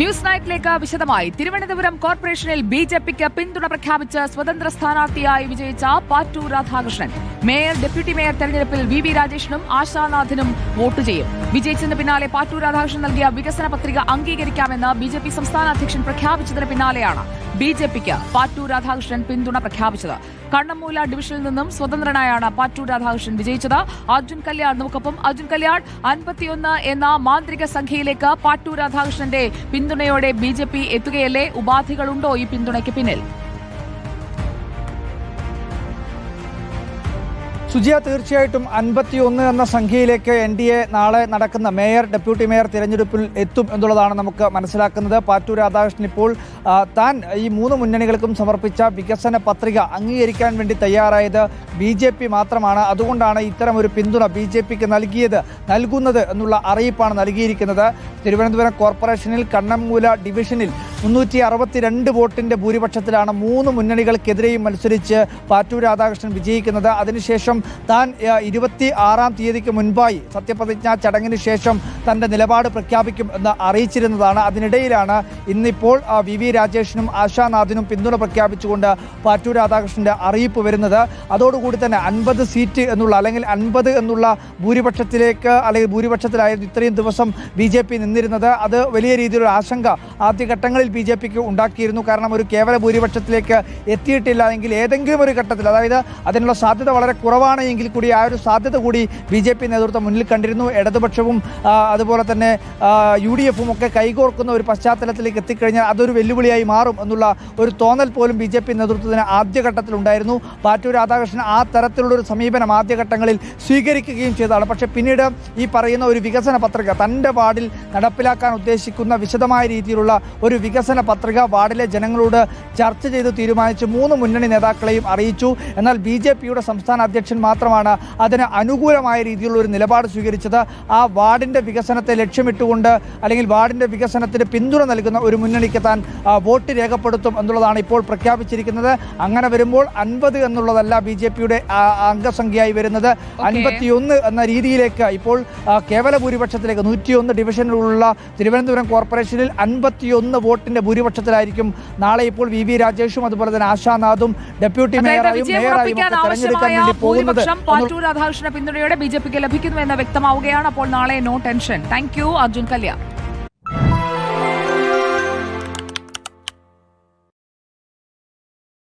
News നൈറ്റിലേക്ക് വിശദമായി. തിരുവനന്തപുരം കോർപ്പറേഷനിൽ B J പിക്ക് പിന്തുണ പ്രഖ്യാപിച്ച് സ്വതന്ത്ര സ്ഥാനാർത്ഥിയായി വിജയിച്ച Pattoor Radhakrishnan. Mayor deputy mayor തെരഞ്ഞെടുപ്പിൽ വി വി രാജേഷിനും ആശാനാഥിനും വോട്ട് ചെയ്യും. വിജയിച്ചതിന് പിന്നാലെ പാറ്റൂർ രാധാകൃഷ്ണൻ നൽകിയ വികസന പത്രിക അംഗീകരിക്കാമെന്ന് ബി ജെ പി സംസ്ഥാന അധ്യക്ഷൻ പ്രഖ്യാപിച്ചതിന് പിന്നാലെയാണ് ബി ജെ പിക്ക് പാറ്റൂർ രാധാകൃഷ്ണൻ പിന്തുണ പ്രഖ്യാപിച്ചത്. കണ്ണമൂല ഡിവിഷനിൽ നിന്നും സ്വതന്ത്രനായാണ് പാറ്റൂർ രാധാകൃഷ്ണൻ വിജയിച്ചത്. അർജുൻ കല്യാൺ നമുക്കൊപ്പം അർജുൻ കല്യാൺ അൻപത്തിയൊന്ന് എന്ന മാന്ത്രിക സംഖ്യയിലേക്ക് പാറ്റൂർ രാധാകൃഷ്ണന്റെ പിന്തുണയോടെ ബി ജെ പി എത്തുകയല്ലേ ഉപാധികളുണ്ടോ ഈ പിന്തുണയ്ക്ക് പിന്നിൽ? സുജിയ തീർച്ചയായിട്ടും അൻപത്തിയൊന്ന് എന്ന സംഖ്യയിലേക്ക് എൻ ഡി എ നാളെ നടക്കുന്ന മേയർ ഡെപ്യൂട്ടി മേയർ തിരഞ്ഞെടുപ്പിൽ എത്തും എന്നുള്ളതാണ് നമുക്ക് മനസ്സിലാക്കുന്നത്. പാറ്റൂർ രാധാകൃഷ്ണൻ ഇപ്പോൾ താൻ ഈ മൂന്ന് മുന്നണികൾക്കും സമർപ്പിച്ച വികസന പത്രിക അംഗീകരിക്കാൻ വേണ്ടി തയ്യാറായത് ബി ജെ പി മാത്രമാണ്. അതുകൊണ്ടാണ് ഇത്തരം ഒരു പിന്തുണ ബി ജെ പിക്ക് നൽകിയത് നൽകുന്നത് എന്നുള്ള അറിയിപ്പാണ് നൽകിയിരിക്കുന്നത്. തിരുവനന്തപുരം കോർപ്പറേഷനിൽ കണ്ണമ്മൂല ഡിവിഷനിൽ മുന്നൂറ്റി അറുപത്തിരണ്ട് വോട്ടിന്റെ ഭൂരിപക്ഷത്തിലാണ് മൂന്ന് മുന്നണികൾക്കെതിരെയും മത്സരിച്ച് പാറ്റൂർ രാധാകൃഷ്ണൻ വിജയിക്കുന്നത്. അതിനുശേഷം താൻ ഇരുപത്തി ആറാം തീയതിക്ക് മുൻപായി സത്യപ്രതിജ്ഞാ ചടങ്ങിന് ശേഷം തന്റെ നിലപാട് പ്രഖ്യാപിക്കും എന്ന് അറിയിച്ചിരുന്നതാണ്. അതിനിടയിലാണ് ഇന്നിപ്പോൾ വി വി രാജേഷിനും ആശാനാഥിനും പിന്തുണ പ്രഖ്യാപിച്ചുകൊണ്ട് പാറ്റൂർ രാധാകൃഷ്ണന്റെ അറിയിപ്പ് വരുന്നത്. അതോടുകൂടി തന്നെ അൻപത് സീറ്റ് എന്നുള്ള അല്ലെങ്കിൽ അൻപത് എന്നുള്ള ഭൂരിപക്ഷത്തിലേക്ക് അല്ലെങ്കിൽ ഭൂരിപക്ഷത്തിലായിരുന്നു ഇത്രയും ദിവസം ബി നിന്നിരുന്നത്. അത് വലിയ രീതിയിലുള്ള ആശങ്ക ആദ്യഘട്ടങ്ങളിൽ ബി ജെ പിക്ക് ഉണ്ടാക്കിയിരുന്നു. കാരണം ഒരു കേവല ഭൂരിപക്ഷത്തിലേക്ക് എത്തിയിട്ടില്ല എങ്കിൽ ഏതെങ്കിലും ഒരു ഘട്ടത്തിൽ അതായത് അതിനുള്ള സാധ്യത വളരെ കുറവാണ് എങ്കിൽ കൂടി ആ ഒരു സാധ്യത കൂടി ബി ജെ പി നേതൃത്വം മുന്നിൽ കണ്ടിരുന്നു. ഇടതുപക്ഷവും അതുപോലെ തന്നെ യു ഡി എഫും ഒക്കെ കൈകോർക്കുന്ന ഒരു പശ്ചാത്തലത്തിലേക്ക് എത്തിക്കഴിഞ്ഞാൽ അതൊരു വെല്ലുവിളിയായി മാറും എന്നുള്ള ഒരു തോന്നൽ പോലും ബി ജെ പി നേതൃത്വത്തിന് ആദ്യഘട്ടത്തിലുണ്ടായിരുന്നു പാറ്റൂർ രാധാകൃഷ്ണൻ ആ തരത്തിലുള്ള ഒരു സമീപനം ആദ്യഘട്ടങ്ങളിൽ സ്വീകരിക്കുകയും ചെയ്തതാണ്. പക്ഷേ പിന്നീട് ഈ പറയുന്ന ഒരു വികസന പത്രിക തന്റെ വാർഡിൽ നടപ്പിലാക്കാൻ ഉദ്ദേശിക്കുന്ന വിശദമായ രീതിയിലുള്ള ഒരു വികസന പത്രിക വാർഡിലെ ജനങ്ങളോട് ചർച്ച ചെയ്ത് തീരുമാനിച്ച്. മൂന്ന് മുന്നണി നേതാക്കളെയും അറിയിച്ചു. എന്നാൽ ബി ജെ പിയുടെ സംസ്ഥാന അധ്യക്ഷൻ മാത്രമാണ് അതിന് അനുകൂലമായ രീതിയിലുള്ള ഒരു നിലപാട് സ്വീകരിച്ചത്. ആ വാർഡിന്റെ വികസനത്തെ ലക്ഷ്യമിട്ടുകൊണ്ട് അല്ലെങ്കിൽ വാർഡിന്റെ വികസനത്തിന് പിന്തുണ നൽകുന്ന ഒരു മുന്നണിക്ക് താൻ വോട്ട് രേഖപ്പെടുത്തും എന്നുള്ളതാണ് ഇപ്പോൾ പ്രഖ്യാപിച്ചിരിക്കുന്നത്. അങ്ങനെ വരുമ്പോൾ അൻപത് എന്നുള്ളതല്ല ബി ജെ പിയുടെ അംഗസംഖ്യയായി വരുന്നത്. അൻപത്തിയൊന്ന് എന്ന രീതിയിലേക്ക് ഇപ്പോൾ കേവല ഭൂരിപക്ഷത്തിലേക്ക് നൂറ്റിയൊന്ന് ഡിവിഷനിലുള്ള തിരുവനന്തപുരം കോർപ്പറേഷനിൽ അൻപത്തിയൊന്ന് വോട്ടിന്റെ ഭൂരിപക്ഷത്തിലായിരിക്കും. നാളെ ഇപ്പോൾ വി വി രാജേഷും അതുപോലെ തന്നെ ആശാനാഥും ഡെപ്യൂട്ടി മേയറായും മേയറായും തെരഞ്ഞെടുക്കാൻ വേണ്ടി പോകുന്നത്. രാധാകൃഷ്ണ പിന്തുണയോടെ ബി ജെ പിക്ക് ലഭിക്കുന്നുവെന്ന് വ്യക്തമാവുകയാണ് അപ്പോൾ നാളെ no tension. Thank you Arjun Kalyan.